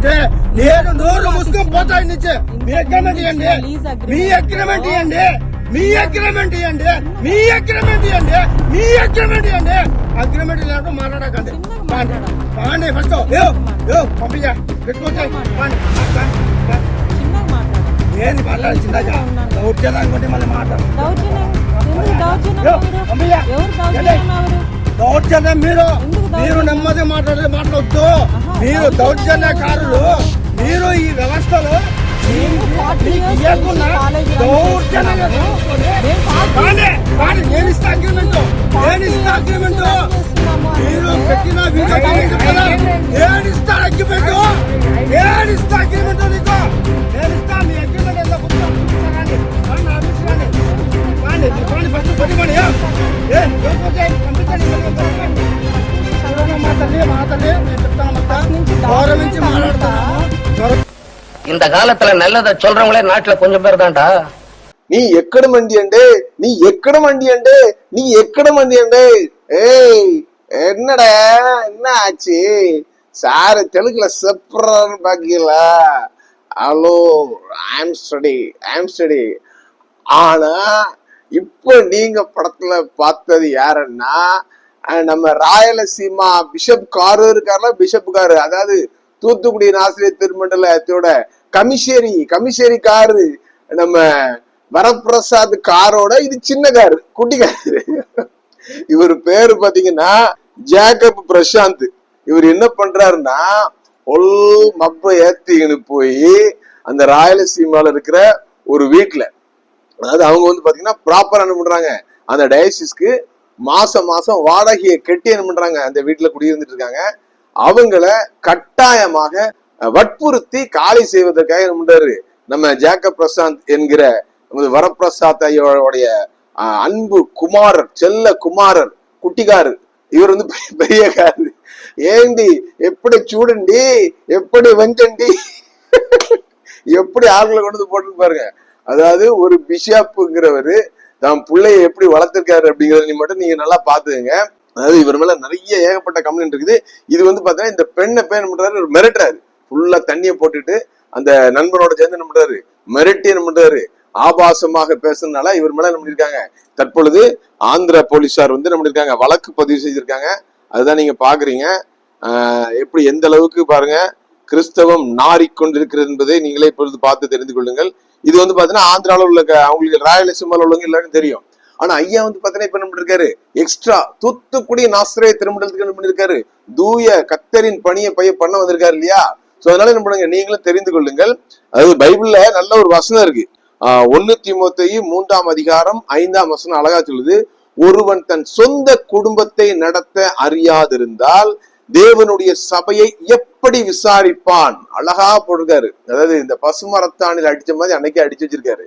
ఉంటే నేను నోరు ముసుకొని పోతాయి నుంచి మీ అగ్రిమెంట్ ఇవ్వండి. మీ అగ్రిమెంట్ ఇవ్వండి. మీ అగ్రిమెంట్ ఇవ్వండి. మీ అగ్రిమెంట్ ఇవ్వండి. మీ అగ్రిమెంట్ ఇవ్వండి. అగ్రిమెంట్ లేకుండా మాట్లాడకండి. బాండి. ఫస్ట్. పంపించా పెట్టుకోండి. నేను మాట్లాడించిందా దౌర్జన్యానికి మళ్ళీ మాట్లాడు. దౌర్జనం మీరు? మీరు? నెమ్మది మాట్లాడే మాట్లాడద్దు మీరు దౌర్జన్యకారులు మీరు ఈ వ్యవస్థలో మీరు పెట్టిన వీడియో ఏడిస్తా అగ్గిపెట్టు ఏడిస్తా అగ్గిపెట్టు నీకు. ఏడిస్తా నీ இந்த காலத்துல நல்லதை சொல்றவங்களே நாட்டுல கொஞ்சம் பேர் தான்டா. நீ எக்கட மண்டி அண்டே நீ எக்கட மண்டி அண்டே நீ எக்கட மண்டி அண்டே ஏய் என்னடா என்ன ஆச்சு? சார் தெலுங்குல செப்றான்னு பாக்கீங்களா? Hello I'm study I'm study ஆனா இப்போ நீங்க படத்துல பார்த்தது யாருன்னா நம்ம ராயலசீமா பிஷப் காரு இருக்காருல பிஷப் காரு அதாவது தூத்துக்குடி ஆசிரியர் திருமண்டலத்தோட கமிஷேரி கமிஷேரி காரு நம்ம வரப்பிரசாத் காரோட இது சின்ன காரு குட்டி காரு. இவர் பேரு பாத்தீங்கன்னா ஜேக்கப் பிரசாந்த் இவர் என்ன பண்றாருன்னா ஒல் மப்ப ஏத்திக்கின்னு போய் அந்த ராயலசீமால இருக்கிற ஒரு வீட்டுல அதாவது அவங்க வந்து பாத்தீங்கன்னா ப்ராப்பரா என்ன பண்றாங்க அந்த டயசிஸ்க்கு மாசம் மாசம் வாடகையை கட்டி என்ன பண்றாங்க அந்த வீட்டுல குடியிருந்துட்டு இருக்காங்க. அவங்கள கட்டாயமாக வற்புறுத்தி காலி செய்வதற்காக என்ன நம்ம ஜேக்கப் பிரசாந்த் என்கிற நமது வரப்பிரசாத் ஐயோடைய அஹ், அன்பு குமாரர் செல்ல குமாரர் குட்டிகாரு இவர் வந்து பெரிய- காரு. ஏண்டி எப்படி சூடண்டி எப்படி வெஞ்சண்டி? எப்படி ஆளுகளை கொண்டு வந்து போட்டு பாருங்க. அதாவது ஒரு பிஷப்புங்கிறவரு தான் பிள்ளைய எப்படி வளர்த்திருக்காரு அப்படிங்கறத நீ மட்டும் நீங்க நல்லா பாத்துக்கங்க அதாவது இவர் மேல நிறைய ஏகப்பட்ட கம்ப்ளைண்ட் இருக்குது. இது வந்து பாத்தீங்கன்னா இந்த பெண்ணை பேர் பண்றாரு? மிரட்டுறாரு. ஃபுல்லா தண்ணியை போட்டுட்டு அந்த நண்பனோட சேர்ந்து என்ன பண்றாரு? மிரட்டி என்ன பண்றாரு? ஆபாசமாக பேசுறதுனால இவர் மேல என்ன பண்ணிருக்காங்க? தற்பொழுது ஆந்திர போலீசார் வந்து என்ன பண்ணிருக்காங்க? வழக்கு பதிவு செஞ்சிருக்காங்க. அதுதான் நீங்க பாக்குறீங்க. எப்படி எந்த அளவுக்கு பாருங்க கிறிஸ்தவம் நாறிக்கொண்டிருக்கிறது என்பதை நீங்களே இப்பொழுது பார்த்து தெரிந்து கொள்ளுங்கள். இது வந்து பாத்தீங்கன்னா ஆந்திராவில் உள்ள அவங்களுக்கு ராயலசீமாவில் உள்ளவங்க இல்லைன்னு தெரியும். ஆனா ஐயா வந்து பாத்தீங்கன்னா இப்ப என்ன பண்ணிருக்காரு? எக்ஸ்ட்ரா தூத்துக்குடி நாசிரிய திருமணத்துக்கு என்ன பண்ணிருக்காரு? தூய கத்தரின் பணியை பைய பண்ண வந்திருக்காரு இல்லையா? சோ அதனால என்ன பண்ணுங்க? நீங்களும் தெரிந்து கொள்ளுங்கள். அதாவது பைபிள்ல நல்ல ஒரு வசனம் இருக்கு. ஆஹ் ஒண்ணு தீமோத்தேயு மூன்றாம் அதிகாரம் ஐந்தாம் வசனம் அழகா சொல்லுது. ஒருவன் தன் சொந்த குடும்பத்தை நடத்த அறியாதிருந்தால் தேவனுடைய சபையை எப்படி விசாரிப்பான்? அழகா போடுறாரு அதாவது இந்த பசுமரத்தானில் அடிச்ச மாதிரி அன்னைக்கே அடிச்சு வச்சிருக்காரு.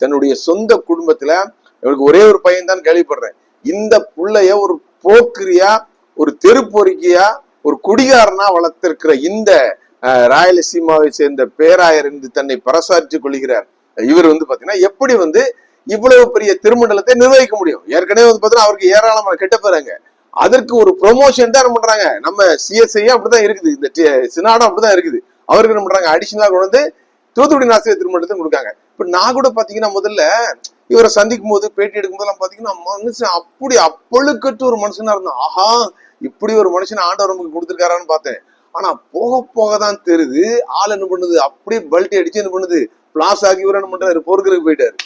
தன்னுடைய சொந்த குடும்பத்துல இவருக்கு ஒரே ஒரு பையன் தான் கேள்விப்படுறேன். இந்த புள்ளைய ஒரு போக்கிரியா ஒரு தெருப்பொறுக்கியா ஒரு குடிகாரனா வளர்த்திருக்கிற இந்த ராயலசீமாவை சேர்ந்த பேராயர் என்று தன்னை பரசாற்றிக் கொள்கிறார். இவர் வந்து பாத்தீங்கன்னா எப்படி வந்து இவ்வளவு பெரிய திருமண்டலத்தை நிர்வகிக்க முடியும்? ஏற்கனவே வந்து பாத்தீங்கன்னா அவருக்கு ஏராளமான கெட்ட பேராங்க. அதற்கு ஒரு ப்ரொமோஷன் தான் என்ன பண்றாங்க? நம்ம சிஎஸ்ஐ அப்படிதான் இருக்குது. இந்த சினாடம் அப்படிதான் இருக்குது. அவருக்கு என்ன பண்றாங்க? அடிஷனலா கொண்டு வந்து தூத்துக்குடி நாசிரியர் திருமணத்தை கொடுக்காங்க. இப்ப நான் கூட பாத்தீங்கன்னா முதல்ல இவரை சந்திக்கும் போது பேட்டி எடுக்கும் போதெல்லாம் பாத்தீங்கன்னா மனுஷன் அப்படி அப்பழுக்கட்டு ஒரு மனுஷனா இருந்தான். ஆஹா இப்படி ஒரு மனுஷன் ஆண்டவர் நமக்கு கொடுத்துருக்காரான்னு பார்த்தேன். ஆனா போக போக தான் தெரியுது. ஆள் என்ன பண்ணுது? அப்படியே பல்ட்டி அடிச்சு என்ன பண்ணுது? பிளாஸ் ஆகி இவர் என்ன பண்றாரு? பொறுக்கிறதுக்கு போயிட்டாரு.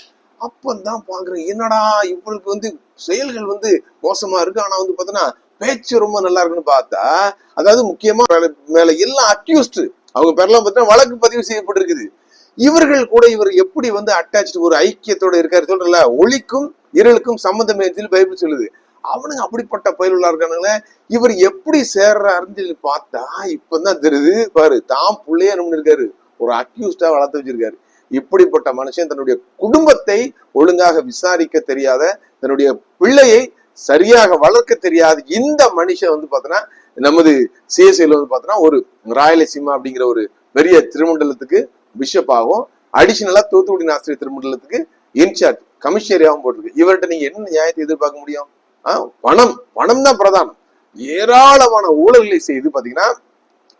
அப்பந்தான் பாக்குறேன் என்னடா இவங்களுக்கு வந்து செயல்கள் வந்து மோசமா இருக்கு. ஆனா வந்து பாத்தீங்கன்னா பேச்சு ரொம்ப நல்லா இருக்குன்னு பார்த்தா அதாவது முக்கியமா மேல- மேல எல்லாம் அக்யூஸ்ட் அவங்க பேரெல்லாம் பார்த்தீங்கன்னா வழக்கு பதிவு செய்யப்பட்டிருக்குது. இவர்கள் கூட இவர் எப்படி வந்து அட்டாச்சு ஒரு ஐக்கியத்தோட இருக்காரு சொல்றல ஒளிக்கும் இருளுக்கும் சம்பந்தம் பைபிள் சொல்லுது. அவனுங்க அப்படிப்பட்ட பயிலுள்ளா இருக்கானுங்களே இவர் எப்படி சேர்றாருன்னு சொல்லி பார்த்தா இப்பதான் தெரியுது. பாரு தான் பிள்ளையே என்ன பண்ணிருக்காரு? ஒரு அக்யூஸ்டா வளர்த்து வச்சிருக்காரு. இப்படிப்பட்ட மனுஷன் தன்னுடைய குடும்பத்தை ஒழுங்காக விசாரிக்க தெரியாத தன்னுடைய பிள்ளையை சரியாக வளர்க்க தெரியாத இந்த மனுஷன் வந்து பார்த்தோன்னா நமது சிஎஸ்ஐல வந்து பார்த்தோன்னா ஒரு ராயலசீமா அப்படிங்கிற ஒரு பெரிய திருமண்டலத்துக்கு பிஷப் ஆகும். அடிஷனலா தூத்துக்குடி நாஸ்திரி திருமண்டலத்துக்கு இன்சார்ஜ் கமிஷனரியாகவும் போட்டிருக்கு. இவர்கிட்ட நீங்க என்ன நியாயத்தை எதிர்பார்க்க முடியும்? பணம் பணம் தான் பிரதானம். ஏராளமான ஊழல்களை செய்து பாத்தீங்கன்னா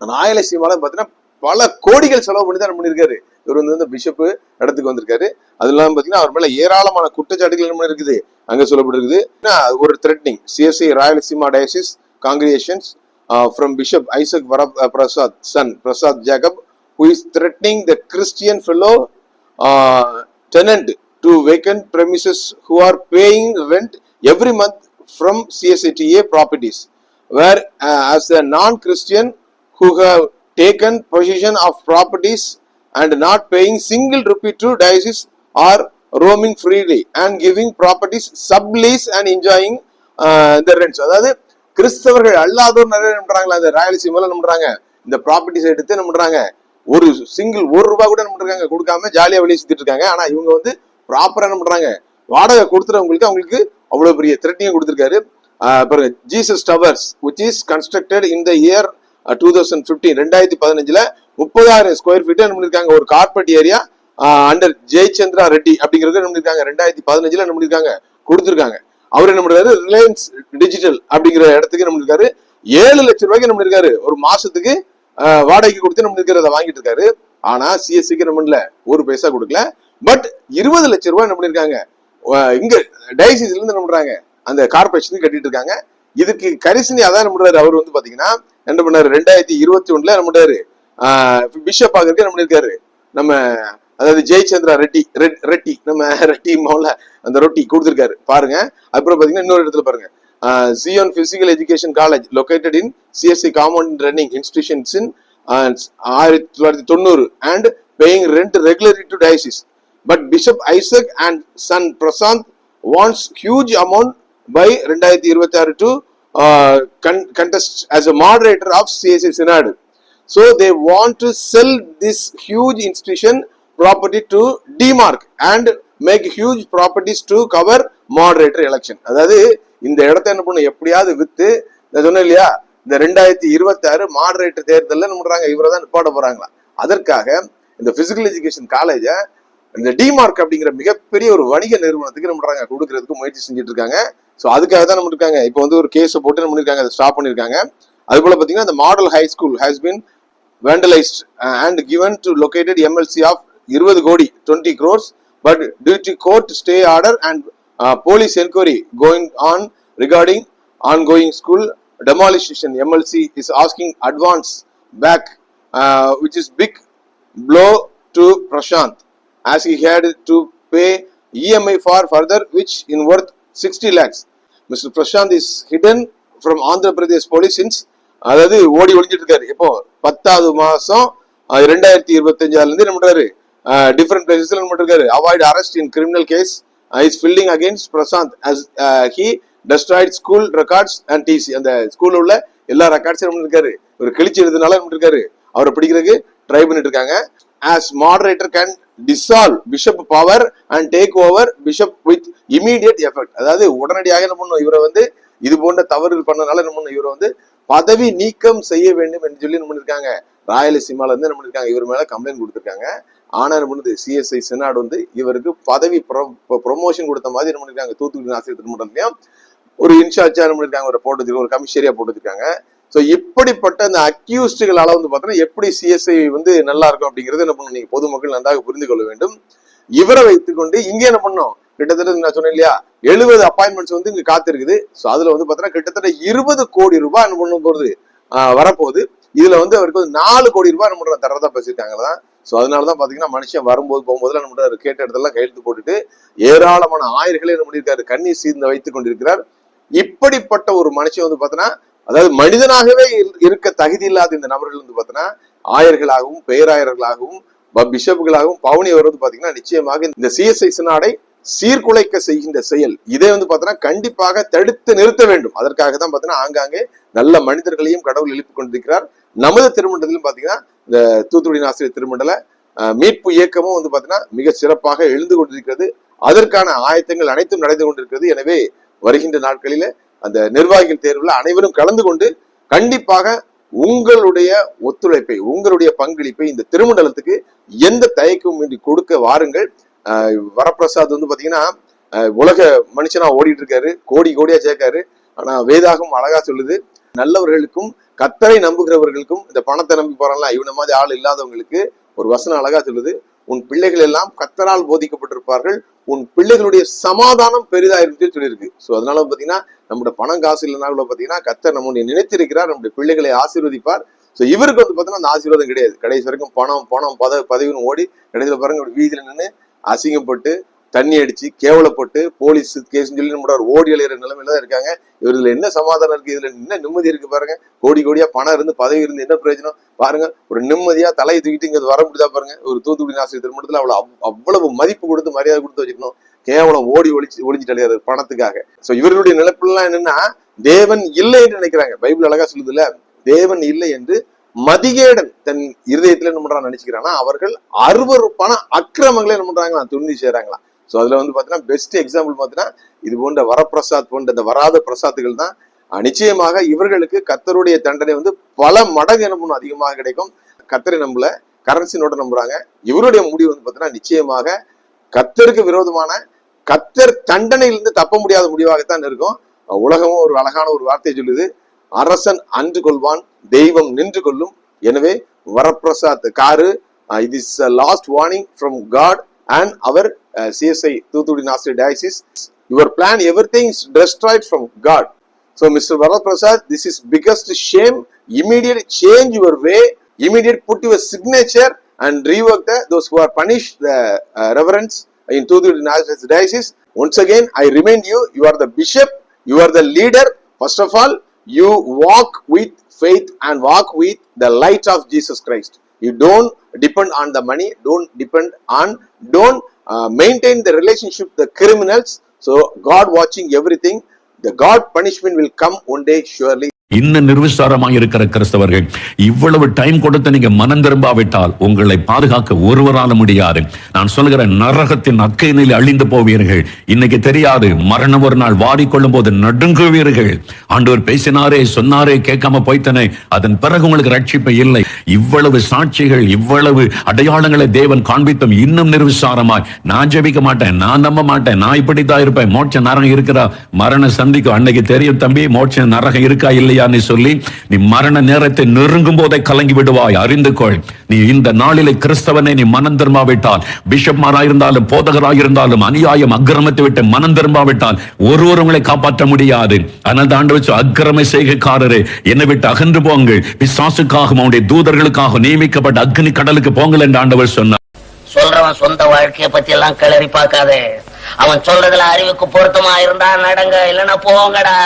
ராயலசீமால பாத்தீங்கன்னா பல கோடிகள் செலவு பண்ணி தான் என்ன பண்ணியிருக்காரு இவர் வந்து இந்த பிஷப் இடத்துக்கு வந்திருக்காரு. அது இல்லாம பாத்தீங்கன்னா அவர் மேல ஏராளமான குற்றச்சாட்டுகள் என்ன இருக்குது அங்க சொல்லப்பட்டிருக்குது. ஒரு threatening CSI Rayalaseema diocese congregations from bishop Isaac Vara Prasad son Prasad Jacob who is threatening the Christian fellow tenant to to premises who are paying rent every month from CSATA properties, where uh, as a non-Christian who have taken possession of properties and not paying single rupee to diocese are roaming freely and giving properties sublease and enjoying uh, the rents. அதாவது கிறிஸ்தவர்கள் அல்லாதோர் நிறைய என்ன பண்றாங்களா அந்த ராயலசீமால என்ன பண்றாங்க இந்த properties எடுத்து என்ன பண்றாங்க ஒரு சிங்கிள் ஒரு ரூபா கூட என்ன பண்றாங்க கொடுக்காம ஜாலியா வெளியே சுத்திட்டு இருக்காங்க ஆனா இவங்க வந்து ப்ராப்பரா என்ன பண்றாங்க வாடகை கொடுத்துறவங்களுக்கு அவங்களுக்கு அவ்வளவு பெரிய த்ரெட்டிங் கொடுத்துருக்காரு. பாருங்க Jesus towers which is constructed in the year two thousand fifteen ரெண்டாயிரத்தி பதினஞ்சுல முப்பதாயிரம் ஸ்கொயர் ஃபீட் என்ன பண்ணிருக்காங்க? ஒரு carpet area under Jayachandra Reddy அப்படிங்கிறது என்ன பண்ணிருக்காங்க? ரெண்டாயிரத்தி பதினஞ்சுல என்ன பண்ணிருக்காங்க? கொடுத்துருக்காங்க. அவர் என்ன பண்றாரு? ரிலையன்ஸ் டிஜிட்டல் அப்படிங்கிற இடத்துக்கு என்ன பண்ணிருக்காரு? ஏழு லட்சம் ரூபாய்க்கு என்ன பண்ணிருக்காரு? ஒரு மாசத்துக்கு வாடகைக்கு கொடுத்து நம்ம இருக்கிறத வாங்கிட்டு இருக்காரு. ஆனா சிஎஸ்சிக்கு என்ன பண்ணல? ஒரு பைசா கொடுக்கல. பட் இருபது லட்சம் ரூபாய் என்ன பண்ணிருக்காங்க? இங்க டயசிஸ்ல இருந்து என்ன பண்றாங்க? அந்த கார்பரேஷனுக்கு கட்டிட்டு இருக்காங்க. இதுக்கு கரிசனி அதான் என்ன பண்றாரு? அவர் வந்து பாத்தீங்கன்னா என்ன பண்ணாரு? ரெண்டாயிரத்தி இருபத்தி ஒண்ணுல என்ன பண்றாரு? பிஷப் ஆகிறதுக்கு என்ன பண்ணிருக்காரு? நம்ம அதாவது ஜெயச்சந்திரா ரெட்டி ரெட்- ரெட்டி நம்ம ரெட்டி மௌல அந்த ரொட்டி கொடுத்துருக்காரு. பாருங்க. அப்புறம் பாத்தீங்கன்னா இன்னொரு இடத்துல பாருங்க. Zion physical education college located in CSC compound running institutions in ஆயிரத்தி தொள்ளாயிரத்தி தொண்ணூறு and paying rent regularly to diocese but bishop Isaac and son Prasanth wants huge amount by ரெண்டாயிரத்தி இருபத்தி ஆறு to contest as a moderator of CSC synod so they want to sell this huge institution property to demark and make huge properties to cover moderator election அதாவது இந்த இடத்த என்ன பண்ணும் எப்படியாவது with நான் சொன்னேன் இல்லையா? இந்த ரெண்டாயிரத்தி இருபத்தி ஆறு மாடரேட்டர் தேர்தலில் என்ன பண்ணுறாங்க இவரை தான் நிப்பாட போறாங்களா? அதற்காக இந்த பிசிக்கல் எஜுகேஷன் காலேஜை இந்த டிமார்க் அப்படிங்கிற மிகப்பெரிய ஒரு வணிக நிறுவனத்துக்கு நம்ம பண்றாங்க கொடுக்கறதுக்கு முயற்சி செஞ்சுட்டு இருக்காங்க ஸோ அதுக்காக தான் நம்ம இருக்காங்க இப்போ வந்து ஒரு கேஸை போட்டு நம்ம பண்ணிருக்காங்க அதை ஸ்டாப் பண்ணியிருக்காங்க அது போல பார்த்தீங்கன்னா இந்த model high school has been vandalised and given to located MLC of இருபது கோடி twenty crores but due to court stay order and police enquiry going on regarding on going school demolition MLC is asking advance back which is big blow to Prasanth as he had to pay EMI for further which in worth 60 lakhs. Mr. Prashant is hidden from Andhra Pradesh police since அதாவது ஓடி ஒளிஞ்சிட்டு இருக்காரு. இப்போ பத்தாவது மாசம் ரெண்டாயிரத்தி இருபத்தஞ்சால இருந்து என்ன பண்றாரு? டிஃப்ரெண்ட் பிளேசஸ்ல என்ன பண்ணிருக்காரு avoid arrest in criminal case is filling against Prasanth as he destroyed school records and TC அந்த ஸ்கூல்ல உள்ள எல்லா ரெக்கார்ட்ஸும் என்ன பண்ணிருக்காரு? ஒரு கிழிச்சு எழுதுனால என்ன பண்ணிருக்காரு? அவரை பிடிக்கிறதுக்கு ட்ரை பண்ணிட்டு இருக்காங்க. As moderator can dissolve bishop power and take over bishop with immediate effect அதாவது உடனடியாக என்ன பண்ணும்? இவரை வந்து இது போன்ற தவறுகள் பண்ணனால என்ன பண்ணும்? இவரை வந்து பதவி நீக்கம் செய்ய வேண்டும் என்று சொல்லி என்ன பண்ணிருக்காங்க? ராயலசீமால இருந்து என்ன பண்ணிருக்காங்க? இவர் மேல கம்ப்ளைண்ட் கொடுத்துருக்காங்க. ஆனா என்ன பண்ணுது? சிஎஸ்ஐ செனாட் வந்து இவருக்கு பதவி ப்ரொமோஷன் கொடுத்த மாதிரி என்ன பண்ணிருக்காங்க? தூத்துக்குடி ஆசிரியர் திருமணத்திலையும் ஒரு இன்சார்ஜா என்ன பண்ணிருக்காங்க? ஒரு போட்டு ஒரு கமிஷரியா போட்டு வச்சிருக்காங்க. ஸோ இப்படிப்பட்ட அந்த அக்யூஸ்டுகளால வந்து பார்த்தோன்னா எப்படி சிஎஸ்ஐ வந்து நல்லா இருக்கும் அப்படிங்கிறது என்ன பண்ணணும்? நீங்க பொதுமக்கள் நன்றாக புரிந்து கொள்ள வேண்டும். இவரை வைத்துக்கொண்டு இங்க என்ன பண்ணோம் கிட்டத்தட்ட நான் சொன்னேன் இல்லையா? எழுபது அப்பாயின்மெண்ட்ஸ் வந்து இங்க காத்திருக்குது. ஸோ அதுல வந்து பார்த்தோன்னா கிட்டத்தட்ட இருபது கோடி ரூபாய் என்ன பண்ண போகுது? வரப்போகுது. இதுல வந்து அவருக்கு வந்து நாலு கோடி ரூபாய் என்ன பண்ற தரதா பேசியிருக்காங்க தான் ஸோ அதனாலதான் பாத்தீங்கன்னா மனுஷன் வரும்போது போகும்போது என்ன பண்றாரு? கேட்ட இடத்தெல்லாம் கையெழுத்து போட்டுட்டு ஏராளமான ஆயிரங்களை என்ன பண்ணியிருக்காரு? கண்ணீர் சீர்ந்து வைத்துக் கொண்டிருக்கிறார். இப்படிப்பட்ட ஒரு மனுஷன் வந்து பார்த்தோன்னா அதாவது மனிதனாகவே இருக்க தகுதி இல்லாத இந்த நபர்கள் வந்து பார்த்தோன்னா ஆயர்களாகவும் பேராயர்களாகவும் ப- பிஷப்புகளாகவும் பவுனி வந்து பாத்தீங்கன்னா நிச்சயமாக இந்த சிஎஸ்ஐ சினாடை சீர்குலைக்க செய்கின்ற செயல். இதை வந்து பார்த்தோன்னா கண்டிப்பாக தடுத்து நிறுத்த வேண்டும். அதற்காக தான் பார்த்தீங்கன்னா ஆங்காங்கே நல்ல மனிதர்களையும் கடவுள் எழுப்பி கொண்டிருக்கிறார். நமது திருமண்டலத்திலும் பாத்தீங்கன்னா இந்த தூத்துக்குடி ஆசிரியர் திருமண்டல மீட்பு இயக்கமும் வந்து பாத்தீங்கன்னா மிக சிறப்பாக எழுந்து கொண்டிருக்கிறது. அதற்கான ஆயத்தங்கள் அனைத்தும் நடந்து கொண்டிருக்கிறது. எனவே வருகின்ற நாட்களில அந்த நிர்வாகிகள் தேர்வில் அனைவரும் கலந்து கொண்டு கண்டிப்பாக உங்களுடைய ஒத்துழைப்பை உங்களுடைய பங்களிப்பை இந்த திருமண்டலத்துக்கு எந்த தயக்கமும் இன்றி கொடுக்க வாருங்கள். வரப்பிரசாத் வந்து பாத்தீங்கன்னா உலக மனுஷனா ஓடிட்டு இருக்காரு கோடி கோடியா சேர்க்காரு. ஆனா வேதாகம் அழகா சொல்லுது நல்லவர்களுக்கும் கத்தரை நம்புகிறவர்களுக்கும் இந்த பணத்தை நம்பி போறாங்களா இவன மாதிரி ஆள் இல்லாதவங்களுக்கு ஒரு வசனம் அழகா சொல்லுது. உன் பிள்ளைகள் எல்லாம் கத்தரால் போதிக்கப்பட்டிருப்பார்கள். உன் பிள்ளைகளுடைய சமாதானம் பெரிதா சொல்லியிருக்கு. ஸோ அதனால பார்த்தீங்கன்னா நம்மளோட பணம் காசு இல்லைனா கூட பார்த்தீங்கன்னா கத்தர் நம்முடைய நினைத்திருக்கிறார் நம்முடைய பிள்ளைகளை ஆசீர்வதிப்பார். ஸோ இவருக்கு வந்து பார்த்தீங்கன்னா அந்த ஆசீர்வாதம் கிடையாது. கடைசி வரைக்கும் பணம் பணம் பதவி பதவின்னு ஓடி கடைசியில் பாருங்க வீதியில் நின்று அசிங்கப்பட்டு தண்ணி அடிச்சு கேவலப்பட்டு போலீஸ் கேஸ் சொல்லி நம்மளோட ஓடி அலையிற நிலைமையில தான் இருக்காங்க. இவர்ல என்ன சமாதானம் இருக்கு? இதுல என்ன நிம்மதி இருக்கு பாருங்க. கோடி கோடியா பணம் இருந்து பதவி இருந்து என்ன பிரயோஜனம்? பாருங்க ஒரு நிம்மதியா தலையை தூக்கிட்டு இங்க வர முடியுதா பாருங்க. ஒரு தூத்துக்குடி நாசிரியர் திருமணத்துல அவ்வளவு அவ்வளவு மதிப்பு கொடுத்து மரியாதை கொடுத்து வச்சுக்கணும். கேவலம் ஓடி ஒளிச்சு ஒளிஞ்சிட்டு அலையாது பணத்துக்காக. சோ இவர்களுடைய நிலைப்பெல்லாம் என்னன்னா தேவன் இல்லை என்று நினைக்கிறாங்க. பைபிள் அழகா சொல்லுதுல தேவன் இல்லை என்று மதிகேடன் தன் இருதயத்துல என்ன பண்றான் நினைச்சுக்கிறான்னா அவர்கள் அருவருப்பான அக்கிரமங்களை என்ன பண்றாங்களா துண்டி செய்றாங்களாம். சோ அதுல வந்து பாத்தீங்கன்னா பெஸ்ட் எக்ஸாம்பிள் பாத்தீங்கன்னா இது போன்ற வரப்பிரசாத் போன்ற இந்த வராத பிரசாத்துகள் தான். நிச்சயமாக இவர்களுக்கு கத்தருடைய தண்டனை வந்து பல மடங்கு என்ன அதிகமாக கிடைக்கும். கத்தரை நம்பல கரன்சி நோட்டை நம்புறாங்க. இவருடைய முடிவு வந்து பாத்தீங்கன்னா நிச்சயமாக கத்தருக்கு விரோதமான கத்தர் தண்டனையிலிருந்து தப்ப முடியாத முடிவாகத்தான் இருக்கும். உலகமும் ஒரு அழகான ஒரு வார்த்தையை சொல்லுது. அரசன் அன்று கொள்வான் தெய்வம் நின்று கொள்ளும். எனவே Varaprasad garu it is last warning from God and our uh, CSI Thuthudi Nasri Diocese. Your plan, everything is destroyed from God. So, Mr. Varaprasad, this is biggest shame. Immediate change your way. Immediate put your signature and rework the, those who are punished the uh, reverence in Thuthudi Nasri Diocese. Once again, I remind you, you are the bishop, you are the leader. First of all, you walk with faith and walk with the light of Jesus Christ. You don't depend on the money, don't depend on, don't uh, maintain the relationship the criminals. So, God watching everything. The God punishment will come one day surely. இன்னும் நிர்விசாரமாக இருக்கிற கிறிஸ்தவர்கள் இவ்வளவு time கொடுத்து நீங்க மனம் திரும்பாவிட்டால் உங்களை பாதுகாக்க ஒருவரால முடியாது. நான் சொல்லுகிறேன் நரகத்தின் அக்கையினில் அழிந்து போவீர்கள். இன்னைக்கு தெரியாது மரணம் ஒரு நாள் வாடிக்கொள்ளும் போது நடுங்குவீர்கள். ஆண்டவர் பேசினாரே சொன்னாரே கேட்காம போய்த்தனே அதன் பிறகு உங்களுக்கு ரட்சிப்பு இல்லை. இவ்வளவு சாட்சிகள் இவ்வளவு அடையாளங்களை தேவன் காண்பித்தும் இன்னும் நிர்விசாரமாய். நான் ஜெபிக்க மாட்டேன் நான் நம்ப மாட்டேன் நான் இப்படித்தான் இருப்பேன். மோட்ச நரகம் இருக்கிறா? மரண சந்திக்கும் அன்னைக்கு தெரியும் தம்பி மோட்ச நரகம் இருக்கா இல்லையா? இல்லையான்னு சொல்லி நீ மரண நேரத்தை நெருங்கும் போதை கலங்கி விடுவாய். அறிந்து கொள் நீ இந்த நாளிலே கிறிஸ்தவனை நீ மனம் திரும்பாவிட்டால் பிஷப்மாராயிருந்தாலும் போதகராயிருந்தாலும் அநியாயம் அக்கிரமத்தை விட்டு மனம் திரும்பாவிட்டால் ஒருவர் உங்களை காப்பாற்ற முடியாது. ஆனால் தாண்டு வச்சு அக்கிரம செய்கைக்காரரே என்னை விட்டு அகன்று போங்கள். பிசாசுக்காகவும் அவனுடைய தூதர்களுக்காக நியமிக்கப்பட்ட அக்னி கடலுக்கு போங்கள் என்று ஆண்டவர் சொன்னார். சொல்றவன் சொந்த வாழ்க்கையை பத்தி எல்லாம் கிளறி பார்க்காதே. அவன் சொல்றதுல அறிவுக்கு பொருத்தமா இருந்தா நடங்க. இல்லைன்னா போங்கடா.